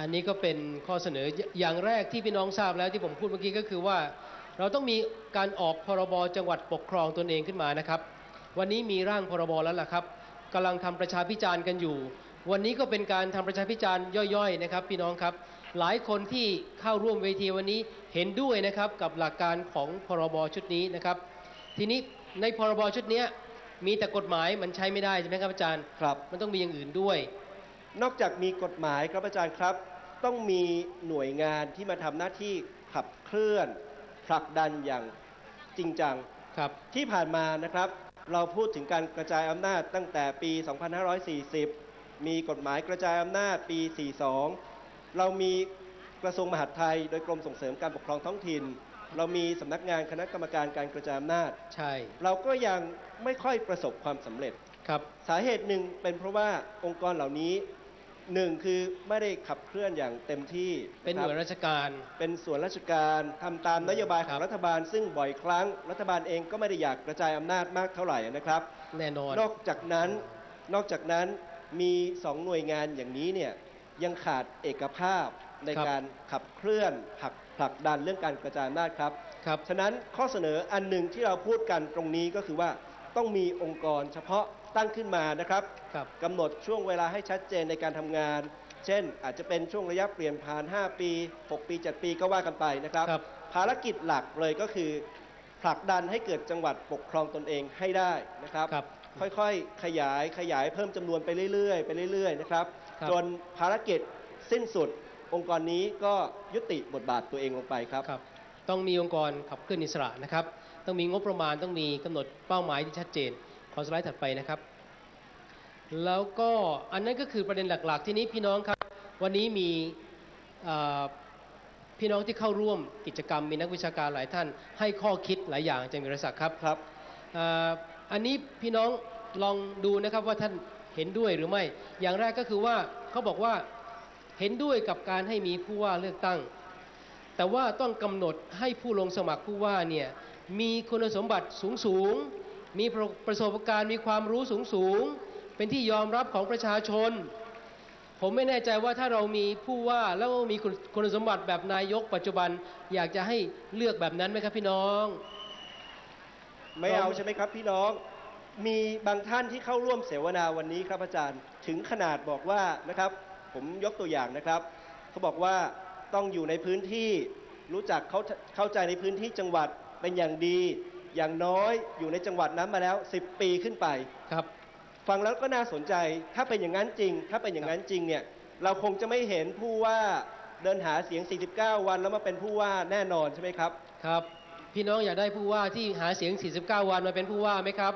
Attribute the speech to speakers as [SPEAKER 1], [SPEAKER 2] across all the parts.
[SPEAKER 1] อันนี้ก็เป็นข้อเสนออย่างแรกที่พี่น้องทราบแล้วที่ผมพูดเมื่อกี้ก็คือว่า เราต้องมีการออกพรบจังหวัดปกครองตนเองขึ้นมานะครับ วันนี้มีร่างพรบแล้วล่ะครับกำลังทำประชาพิจารณ์กันอยู่ วันนี้ก็เป็นการทำประชาพิจารณ์ย่อยๆนะครับ พี่น้องครับ หลายคนที่เข้าร่วมเวทีวันนี้เห็นด้วยนะครับกับหลักการของพรบชุดนี้นะครับ ทีนี้ในพรบชุดเนี้ยมีแต่กฎหมายมันใช้ไม่ได้ใช่ไหมครับอาจารย์
[SPEAKER 2] ครับ
[SPEAKER 1] มันต้องมีอย่างอื่นด้วย
[SPEAKER 2] นอกจากมีกฎหมายครับอาจารย์ครับ ต้องมีหน่วยงานที่มาทำหน้าที่ขับเคลื่อน ผลักดันอย่างจริงจัง
[SPEAKER 1] ครับ
[SPEAKER 2] ที่ผ่านมานะครับ เราพูดถึงการกระจายอำนาจตั้งแต่ปี 2540 มีกฎหมายกระจายอำนาจปี 42 เรามีกระทรวงมหาดไทย โดยกรมส่งเสริมการปกครองท้องถิ่น เรามีสำนักงานคณะกรรมการการกระจายอำนาจ
[SPEAKER 1] ใช่
[SPEAKER 2] เราก็ยังไม่ค่อยประสบความสำเร็จ
[SPEAKER 1] ครับ
[SPEAKER 2] สาเหตุหนึ่งเป็นเพราะว่าองค์กรเหล่านี้ หนึ่งคือไม่ได้ขับเคลื่อนอย่างเต็มที่
[SPEAKER 1] เป็นหน่วยะ
[SPEAKER 2] ครับ
[SPEAKER 1] ราชการ
[SPEAKER 2] เป็นส่วนราชการทำตามนโยบายข
[SPEAKER 1] ครั
[SPEAKER 2] อง
[SPEAKER 1] บ
[SPEAKER 2] รัฐบาล ซึ่งบ่อยครั้ง รัฐบาลเองก็ไม่ได้อยากกระจายอำนาจมากเท่าไหร่นะครับ
[SPEAKER 1] แน่นอน
[SPEAKER 2] นอกจากนั้นนอกจากนั้นมีสองหน่วยงานอย่างนี้เนี่ยยังขาดเอกภาพใน
[SPEAKER 1] ครับ
[SPEAKER 2] การขับเคลื่อนผลักผลักดันเรื่องการกระจายอำนาจครับ
[SPEAKER 1] ครับ
[SPEAKER 2] ฉะนั้นข้อเสนออันหนึ่งที่เราพูดกันตรงนี้ก็คือว่าต้องมีองค์กรเฉพาะ ตั้งขึ้นมานะครับ
[SPEAKER 1] ครับ
[SPEAKER 2] กำหนดช่วงเวลาให้ชัดเจนในการทำงาน เช่น อาจจะเป็นช่วงระยะเปลี่ยนผ่าน 5 ปี 6 ปี 7 ปีก็ว่ากันไปนะครับ
[SPEAKER 1] ครับ
[SPEAKER 2] ภารกิจหลักเลยก็คือ ผลักดันให้เกิดจังหวัดปกครองตนเองให้ได้นะครับ
[SPEAKER 1] ครับ
[SPEAKER 2] ค่อยๆ ขยายขยายเพิ่มจำนวนไปเรื่อยๆ ไปเรื่อยๆ นะครับ
[SPEAKER 1] ครับ
[SPEAKER 2] จนภารกิจสิ้นสุด องค์กรนี้ก็ยุติบทบาทตัวเองลงไปครับ
[SPEAKER 1] ครับ ต้องมีองค์กรขับเคลื่อนอิสระนะครับ ต้องมีงบประมาณ ต้องมีกำหนดเป้าหมายที่ชัดเจน ขอสไลด์ถัดไปนะครับ แล้วก็อันนั้นก็คือประเด็นหลักๆ ที่นี้พี่น้องครับ วันนี้มีเอ่อพี่น้องที่เข้าร่วมกิจกรรมมีนักวิชาการหลายท่าน ให้ข้อคิดหลายอย่างอาจารย์วิรศักดิ์ครับ
[SPEAKER 2] ครับ
[SPEAKER 1] เอ่ออันนี้พี่น้องลองดูนะครับว่าท่านเห็นด้วยหรือไม่ อย่างแรกก็คือว่าเขาบอกว่าเห็นด้วยกับการให้มีผู้ว่าเลือกตั้ง แต่ว่าต้องกำหนดให้ผู้ลงสมัครผู้ว่าเนี่ยมีคุณสมบัติสูงสูงๆ มีประสบการณ์มีความรู้สูงสูง เป็นที่ยอมรับของประชาชน ผมไม่แน่ใจว่าถ้าเรามีผู้ว่าแล้วมีคุณคุณสมบัติแบบนายกปัจจุบันอยากจะให้เลือกแบบนั้นไหมครับพี่น้อง
[SPEAKER 2] ไม่เอาใช่ไหมครับพี่น้องมีบางท่านที่เข้าร่วมเสวนาวันนี้ครับอาจารย์ถึงขนาดบอกว่านะครับ ผมยกตัวอย่างนะครับเขาบอกว่าต้องอยู่ในพื้นที่รู้จักเขาเข้าใจในพื้นที่จังหวัดเป็นอย่างดี อย่างน้อยอยู่ในจังหวัดนั้นมาแล้ว 10 ปีขึ้นไป
[SPEAKER 1] ครับ
[SPEAKER 2] ฟังแล้วก็น่าสนใจ ถ้าเป็นอย่างนั้นจริง ถ้าเป็นอย่างนั้นจริงเนี่ย เราคงจะไม่เห็นผู้ว่าเดินหาเสียง 49 วันแล้วมาเป็นผู้ว่าแน่นอนใช่ไหมครับ
[SPEAKER 1] ครับ พี่น้องอยากได้ผู้ว่าที่หาเสียง 49 วันมาเป็นผู้ว่าไหมครับ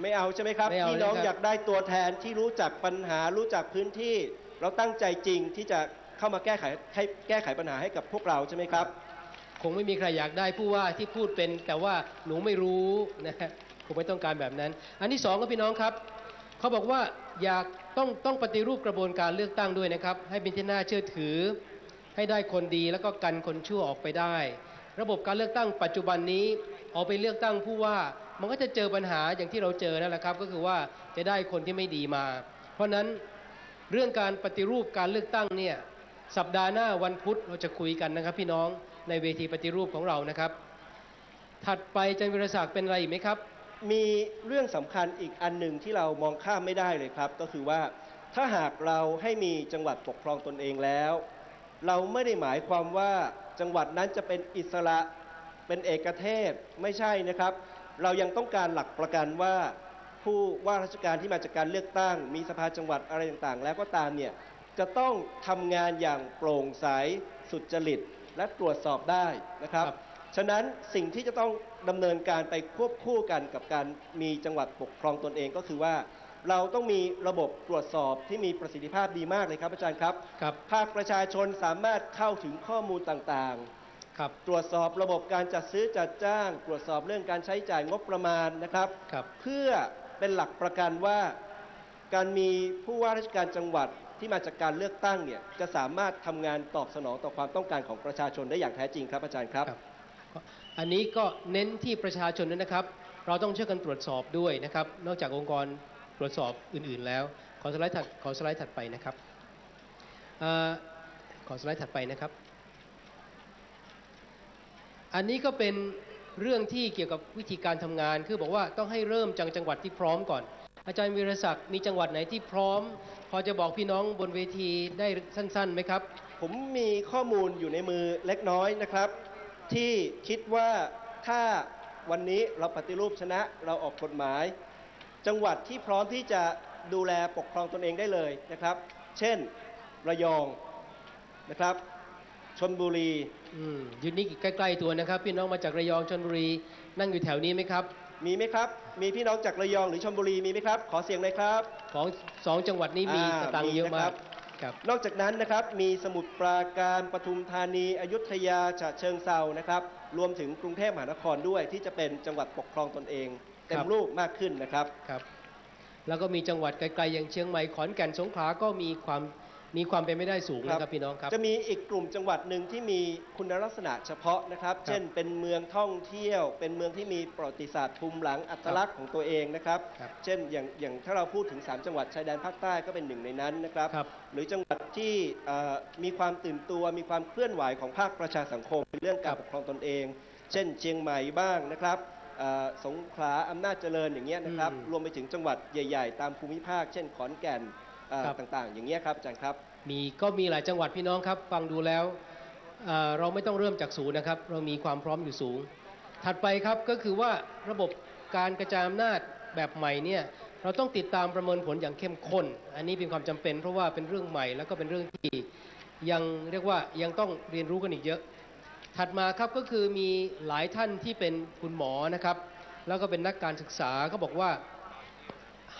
[SPEAKER 2] ไม่เอาใช่ไหมครับ
[SPEAKER 1] ไม่เอา
[SPEAKER 2] พี่น้อง
[SPEAKER 1] นะครับ
[SPEAKER 2] อยากได้ตัวแทนที่รู้จักปัญหา รู้จักพื้นที่ เราตั้งใจจริงที่จะเข้ามาแก้ไขให้แก้ไขปัญหาให้กับพวกเราใช่ไหมครับ
[SPEAKER 1] คงไม่มีใครอยากได้ผู้ว่าที่พูดเป็นแต่ว่าหนูไม่รู้นะคงไม่ต้องการแบบนั้น อันที่สองก็พี่น้องครับเขาบอกว่าอยากต้องต้องปฏิรูปกระบวนการเลือกตั้งด้วยนะครับ ให้เป็นที่น่าเชื่อถือ ให้ได้คนดีแล้วก็กันคนชั่วออกไปได้ ระบบการเลือกตั้งปัจจุบันนี้เอาไปเลือกตั้งผู้ว่า มันก็จะเจอปัญหาอย่างที่เราเจอนั่นแหละครับ ก็คือว่าจะได้คนที่ไม่ดีมา เพราะนั้นเรื่องการปฏิรูปการเลือกตั้งเนี่ยสัปดาห์หน้าวันพุธเราจะคุยกันนะครับพี่น้อง ในเวทีปฏิรูปของเรานะครับ ถัดไปจันวิรศักดิ์เป็นอะไรอีกไหมครับ
[SPEAKER 2] มีเรื่องสำคัญอีกอันหนึ่งที่เรามองข้ามไม่ได้เลยครับ ก็คือว่าถ้าหากเราให้มีจังหวัดปกครองตนเองแล้ว เราไม่ได้หมายความว่าจังหวัดนั้นจะเป็นอิสระเป็นเอกเทศไม่ใช่นะครับ เรายังต้องการหลักประกันว่าผู้ว่าราชการที่มาจากการเลือกตั้ง มีสภาจังหวัดอะไรต่างๆ แล้วก็ตามเนี่ยจะต้องทำงานอย่างโปร่งใสสุจริต และตรวจสอบได้นะครับ
[SPEAKER 1] ครับ
[SPEAKER 2] ฉะนั้นสิ่งที่จะต้องดำเนินการไปควบคู่กันกับการมีจังหวัดปกครองตนเองก็คือว่า เราต้องมีระบบตรวจสอบที่มีประสิทธิภาพดีมากเลยครับอาจารย์ครับ
[SPEAKER 1] ครับ
[SPEAKER 2] ภาคประชาชนสามารถเข้าถึงข้อมูลต่าง
[SPEAKER 1] ครับ
[SPEAKER 2] ๆตรวจสอบระบบการจัดซื้อจัดจ้าง ตรวจสอบเรื่องการใช้จ่ายงบประมาณนะครับ
[SPEAKER 1] ครับ
[SPEAKER 2] เพื่อเป็นหลักประกันว่า การมีผู้ว่าราชการจังหวัดที่มาจากการเลือกตั้งเนี่ยจะสามารถทำงานตอบสนองต่อความต้องการของประชาชนได้อย่างแท้จริงครับอาจารย์ครับ
[SPEAKER 1] รบอันนี้ก็เน้นที่ประชาชนด้วยนะครับ เราต้องช่วยกันตรวจสอบด้วยนะครับ นอกจากองค์กรตรวจสอบอื่น ๆ แล้ว ขอสไลด์ถัดขอสไลด์ถัดไปนะครับอขอสไลด์ถัดไปนะครับ อันนี้ก็เป็นเรื่องที่เกี่ยวกับวิธีการทำงาน คือบอกว่าต้องให้เริ่มจากจังหวัดที่พร้อมก่อน อาจารย์วีรศักดิ์มีจังหวัดไหนที่พร้อม พอจะบอกพี่น้องบนเวทีได้สั้นๆไหมครับ
[SPEAKER 2] ผมมีข้อมูลอยู่ในมือเล็กน้อยนะครับ ที่คิดว่าถ้าวันนี้เราปฏิรูปชนะเราออกกฎหมาย จังหวัดที่พร้อมที่จะดูแลปกครองตนเองได้เลยนะครับ เช่นระยองนะครับชนบุรี
[SPEAKER 1] อืมอยูนี่ใกล้ ๆ ตัวนะครับ พี่น้องมาจากระยองชนบุรีนั่งอยู่แถวนี้ไหมครับ
[SPEAKER 2] มีไหมครับ มีพี่น้องจากระยองหรือชลบุรีมีไหมครับ ขอเสียงเลยครับ
[SPEAKER 1] ของสองจังหวัดนี้มี
[SPEAKER 2] อ่า
[SPEAKER 1] สตางค์เยอะ
[SPEAKER 2] มีนะ
[SPEAKER 1] มา
[SPEAKER 2] ครั
[SPEAKER 1] ก
[SPEAKER 2] บ
[SPEAKER 1] ครับ
[SPEAKER 2] นอกจากนั้นนะครับมีสมุทรปราการปทุมธานี อยุธยาฉะเชิงเซานะครับรวมถึงกรุงเทพมหานครด้วยที่จะเป็นจังหวัดปกครองตนเองเต็
[SPEAKER 1] ครั
[SPEAKER 2] ม
[SPEAKER 1] บ
[SPEAKER 2] รูปมากขึ้นนะครับ
[SPEAKER 1] ครับ แล้วก็มีจังหวัดไกลๆอย่างเชียงใหม่ขอนแก่นสงขลาก็มีความ มีความเป็นไม่ได้สูงนะค
[SPEAKER 2] ครั
[SPEAKER 1] รับบพี่น้องครับ
[SPEAKER 2] จะมีอีกกลุ่มจังหวัดหนึ่งที่มีคุณลักษณะเฉพาะนะครับ
[SPEAKER 1] ครับ
[SPEAKER 2] เช่นเป็นเมืองท่องเที่ยว เป็นเมืองที่มีประวัติศาสตร์ภูมิหลังอัตลักษณ์ของตัวเองนะครับ
[SPEAKER 1] ครับ
[SPEAKER 2] เช่นอย่างอย่างถ้าเราพูดถึง 3 จังหวัดชายแดนภาคใต้ก็เป็นหนึ่งในนั้นนะครับ
[SPEAKER 1] ครับ
[SPEAKER 2] หรือจังหวัดที่เอ่อมีความตื่นตัวมีความเคลื่อนไหวของภาคประชาสังคมในเรื่องการปกครองตนเอง เช่น เชียงใหม่บ้างนะครับเอ่อสงขลาอำนาจเจริญอย่างเงี้ยนะครับ
[SPEAKER 1] อืม
[SPEAKER 2] รวมไปถึงจังหวัดใหญ่ ๆ ตามภูมิภาค เช่นขอนแก่น เอ่อ
[SPEAKER 1] ครับ
[SPEAKER 2] ต่างๆ อย่างเงี้ยครับอาจารย์ครับ
[SPEAKER 1] มีก็มีหลายจังหวัดพี่น้องครับ ฟังดูแล้วเอ่อเราไม่ต้องเริ่มจากศูนย์นะครับ เรามีความพร้อมอยู่สูง ถัดไปครับก็คือว่าระบบการกระจายอำนาจแบบใหม่เนี่ยเราต้องติดตามประเมินผลอย่างเข้มข้น อันนี้เป็นความจำเป็นเพราะว่าเป็นเรื่องใหม่แล้วก็เป็นเรื่องที่ยังเรียกว่ายังต้องเรียนรู้กันอีกเยอะ ถัดมาครับก็คือมีหลายท่านที่เป็นคุณหมอนะครับ แล้วก็เป็นนักการศึกษาก็บอกว่า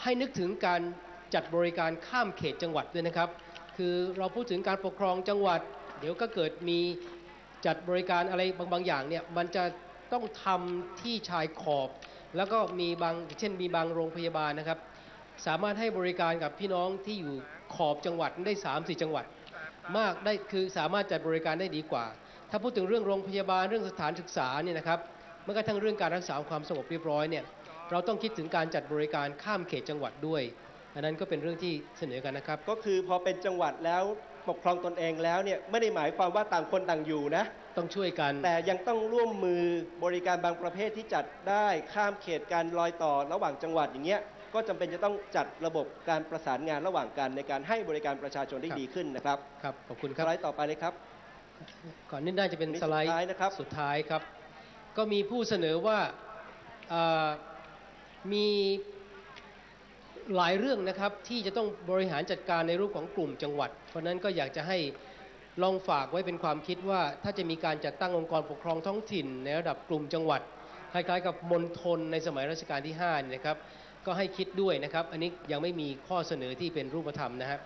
[SPEAKER 1] ให้นึกถึงการ จัดบริการข้ามเขตจังหวัดด้วยนะครับ คือเราพูดถึงการปกครองจังหวัด เดี๋ยวก็เกิดมีจัดบริการอะไรบางบางอย่างเนี่ยมันจะต้องทำที่ชายขอบ แล้วก็มีบางเช่นมีบางโรงพยาบาลนะครับ สามารถให้บริการกับพี่น้องที่อยู่ขอบจังหวัดได้3าสี่จังหวัด มากได้คือสามารถจัดบริการได้ดีกว่า ถ้าพูดถึงเรื่องโรงพยาบาลเรื่องสถานศึกษาเนี่ยนะครับเมื่อกระทั่งเรื่องการรักษาความสงบเรียบร้อยเนี่ยเราต้องคิดถึงการจัดบริการข้ามเขตจังหวัดด้วย อันนั้นก็เป็นเรื่องที่เสนอกันนะครับ
[SPEAKER 2] ก็คือพอเป็นจังหวัดแล้วปกครองตนเองแล้วเนี่ยไม่ได้หมายความว่าต่างคนต่างอยู่นะ
[SPEAKER 1] ต้องช่วยกัน
[SPEAKER 2] แต่ยังต้องร่วมมือบริการบางประเภทที่จัดได้ข้ามเขตการรอยต่อระหว่างจังหวัดอย่างเงี้ยก็จำเป็นจะต้องจัดระบบการประสานงานระหว่างกันในการให้บริการประชาชนได้
[SPEAKER 1] ครับ
[SPEAKER 2] ดีขึ้นนะครับ
[SPEAKER 1] ครับขอบคุณค
[SPEAKER 2] ส
[SPEAKER 1] รับ
[SPEAKER 2] ไลด์ต่อไปเลยครับ
[SPEAKER 1] ก่อนนี้น่าจะเป็น
[SPEAKER 2] นี่
[SPEAKER 1] สไลด์
[SPEAKER 2] สุดท้ายนะครับ
[SPEAKER 1] สุดท้ายครับ ก็มีผู้เสนอว่าเอ่อมี หลายเรื่องนะครับที่จะต้องบริหารจัดการในรูปของกลุ่มจังหวัด เพราะนั้นก็อยากจะให้ลองฝากไว้เป็นความคิดว่า ถ้าจะมีการจัดตั้งองค์กรปกครองท้องถิ่น ในระดับกลุ่มจังหวัดคล้ายๆกับมณฑลในสมัยรัชกาลที่5นี่นะครับก็ให้คิดด้วยนะครับ อันนี้ยังไม่มีข้อเสนอที่เป็นรูปธรรมนะฮะ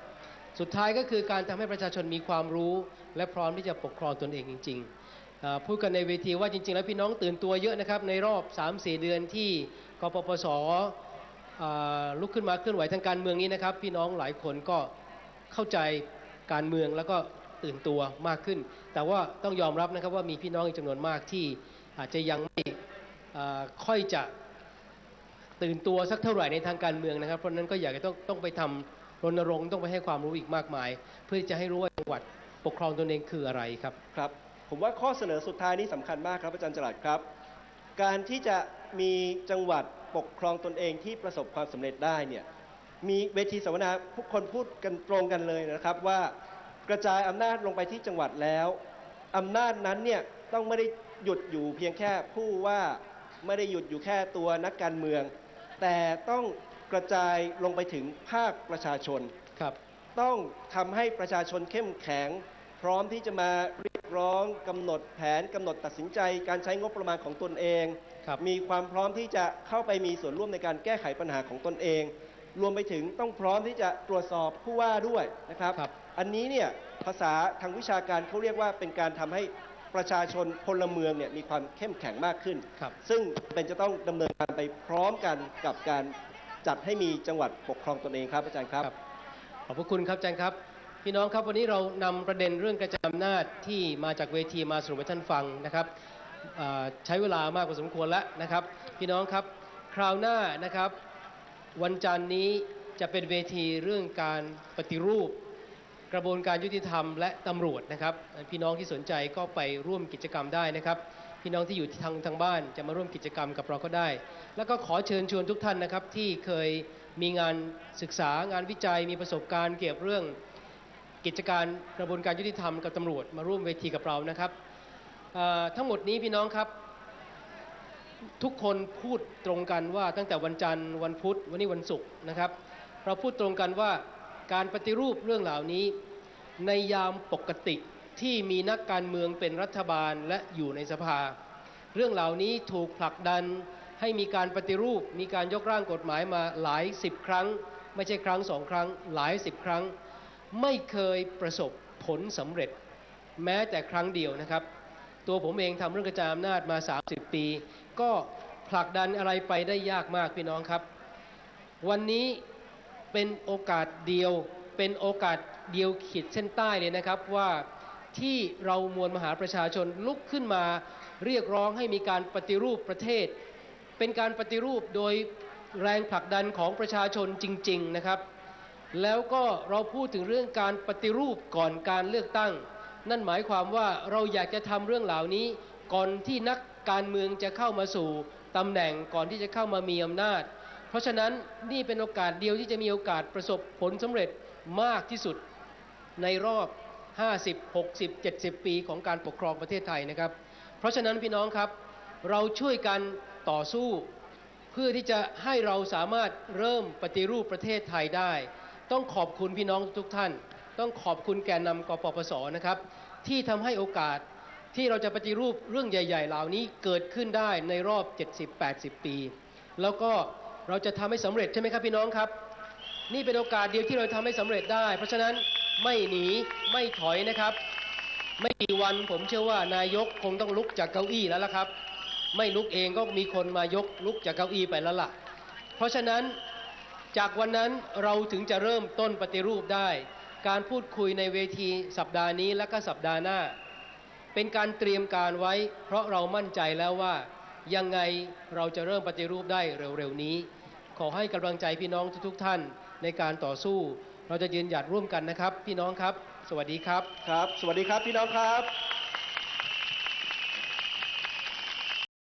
[SPEAKER 1] สุดท้ายก็คือการทำให้ประชาชนมีความรู้ และพร้อมที่จะปกครองตนเองจริง ๆ พูดกันในเวทีว่าจริง ๆ แล้วพี่น้องตื่นตัวเยอะนะครับในรอบ 3-4 เดือนที่กปปส ลุกขึ้นมาเคลื่อนไหวทางการเมืองนี้นะครับ พี่น้องหลายคนก็เข้าใจการเมืองแล้วก็ตื่นตัวมากขึ้น แต่ว่าต้องยอมรับนะครับว่ามีพี่น้องอีกจำนวนมากที่อาจจะยังไม่ค่อยจะตื่นตัวสักเท่าไหร่ในทางการเมืองนะครับ เพราะนั้นก็อยากจะต้องต้องไปทำรณรงค์ต้องไปให้ความรู้อีกมากมาย เพื่อจะให้รู้ว่าจังหวัดปกครองตนเองคืออะไรครับ
[SPEAKER 2] ครับ ผมว่าข้อเสนอสุดท้ายนี้สำคัญมากครับอาจารย์จรัสครับ การที่จะมีจังหวัด ปกครองตนเองที่ประสบความสำเร็จได้เนี่ยมีเวทีสัมมนาทุกคนพูดกันตรงกันเลยนะครับว่ากระจายอำนาจลงไปที่จังหวัดแล้วอำนาจนั้นเนี่ยต้องไม่ได้หยุดอยู่เพียงแค่ผู้ว่าไม่ได้หยุดอยู่แค่ตัวนักการเมือง แต่ต้องกระจายลงไปถึงภาคประชาชน
[SPEAKER 1] ครับ
[SPEAKER 2] ต้องทำให้ประชาชนเข้มแข็ง พร้อมที่จะมาเรียกร้องกำหนดแผนกำหนดตัดสินใจ การใช้งบประมาณของตนเอง
[SPEAKER 1] ครับ
[SPEAKER 2] มีความพร้อมที่จะเข้าไปมีส่วนร่วมในการแก้ไขปัญหาของตนเอง รวมไปถึงต้องพร้อมที่จะตรวจสอบผู้ว่าด้วยนะครับ
[SPEAKER 1] ครับ
[SPEAKER 2] อันนี้เนี่ยภาษาทางวิชาการเขาเรียกว่าเป็นการทำให้ประชาชนพลเมืองเนี่ยมีความเข้มแข็งมากขึ้น
[SPEAKER 1] ครับ
[SPEAKER 2] ซึ่งเป็นจะต้องดำเนินการไปพร้อมกันกับการจัดให้มีจังหวัดปกครองตนเองครับอาจารย์ครับ
[SPEAKER 1] ครับขอบพระคุณครับอาจารย์ครับ พี่น้องครับวันนี้เรานำประเด็นเรื่องกระจายอำนาจที่มาจากเวทีมาสรุปให้ท่านฟังนะครับใช้เวลามากพอสมควรแล้วนะครับ พี่น้องครับคราวหน้านะครับ วันจันทร์นี้จะเป็นเวทีเรื่องการปฏิรูป กระบวนการยุติธรรมและตำรวจนะครับ พี่น้องที่สนใจก็ไปร่วมกิจกรรมได้นะครับ พี่น้องที่อยู่ทางทางบ้านจะมาร่วมกิจกรรมกับเราก็ได้ แล้วก็ขอเชิญชวนทุกท่านนะครับที่เคยมีงานศึกษางานวิจัยมีประสบการณ์เกี่ยวกับเรื่อง กิจการกระบวนการยุติธรรมกับตำรวจมาร่วมเวทีกับเรานะครับทั้งหมดนี้พี่น้องครับ ทุกคนพูดตรงกันว่าตั้งแต่วันจันทร์วันพุธวันนี้วันศุกร์นะครับ เราพูดตรงกันว่าการปฏิรูปเรื่องเหล่านี้ ในยามปกติที่มีนักการเมืองเป็นรัฐบาลและอยู่ในสภา เรื่องเหล่านี้ถูกผลักดันให้มีการปฏิรูป มีการยกร่างกฎหมายมาหลายสิบครั้ง ไม่ใช่ครั้งสองครั้ง หลายสิบครั้ง ไม่เคยประสบผลสำเร็จแม้แต่ครั้งเดียวนะครับ ตัวผมเองทำเรื่องกระจายอำนาจมา 30 ปี ก็ผลักดันอะไรไปได้ยากมากพี่น้องครับ วันนี้เป็นโอกาสเดียวเป็นโอกาสเดียวขีดเส้นใต้เลยนะครับว่าที่เรามวลมหาประชาชนลุกขึ้นมาเรียกร้องให้มีการปฏิรูปประเทศ เป็นการปฏิรูปโดยแรงผลักดันของประชาชนจริง ๆ นะครับ แล้วก็เราพูดถึงเรื่องการปฏิรูปก่อนการเลือกตั้ง นั่นหมายความว่าเราอยากจะทำเรื่องเหล่านี้ก่อนที่นักการเมืองจะเข้ามาสู่ตำแหน่งก่อนที่จะเข้ามามีอำนาจ เพราะฉะนั้นนี่เป็นโอกาสเดียวที่จะมีโอกาสประสบผลสำเร็จมากที่สุดในรอบ 50 60 70 ปีของการปกครองประเทศไทยนะครับ เพราะฉะนั้นพี่น้องครับ เราช่วยกันต่อสู้ เพื่อที่จะให้เราสามารถเริ่มปฏิรูปประเทศไทยได้ ต้องขอบคุณพี่น้องทุกท่าน ต้องขอบคุณแกนนำกปปสนะครับ ที่ทำให้โอกาสที่เราจะปฏิรูปเรื่องใหญ่ ๆ เหล่านี้เกิดขึ้นได้ในรอบ 70-80 ปี แล้วก็เราจะทำให้สำเร็จใช่ไหมครับพี่น้องครับ นี่เป็นโอกาสเดียวที่เราทำให้สำเร็จได้ เพราะฉะนั้นไม่หนีไม่ถอยนะครับ ไม่กี่วันผมเชื่อว่านายกคงต้องลุกจากเก้าอี้แล้วล่ะครับ ไม่ลุกเองก็มีคนมายกลุกจากเก้าอี้ไปแล้วล่ะ เพราะฉะนั้น จากวันนั้นเราถึงจะเริ่มต้นปฏิรูปได้ การพูดคุยในเวทีสัปดาห์นี้และก็สัปดาห์หน้า เป็นการเตรียมการไว้ เพราะเรามั่นใจแล้วว่า ยังไงเราจะเริ่มปฏิรูปได้เร็วๆนี้ ขอให้กำลังใจพี่น้องทุกๆท่านในการต่อสู้ เราจะยืนหยัดร่วมกันนะครับ พี่น้องครับ สวัสดีครับ
[SPEAKER 2] ครับ สวัสดีครับพี่น้องครับ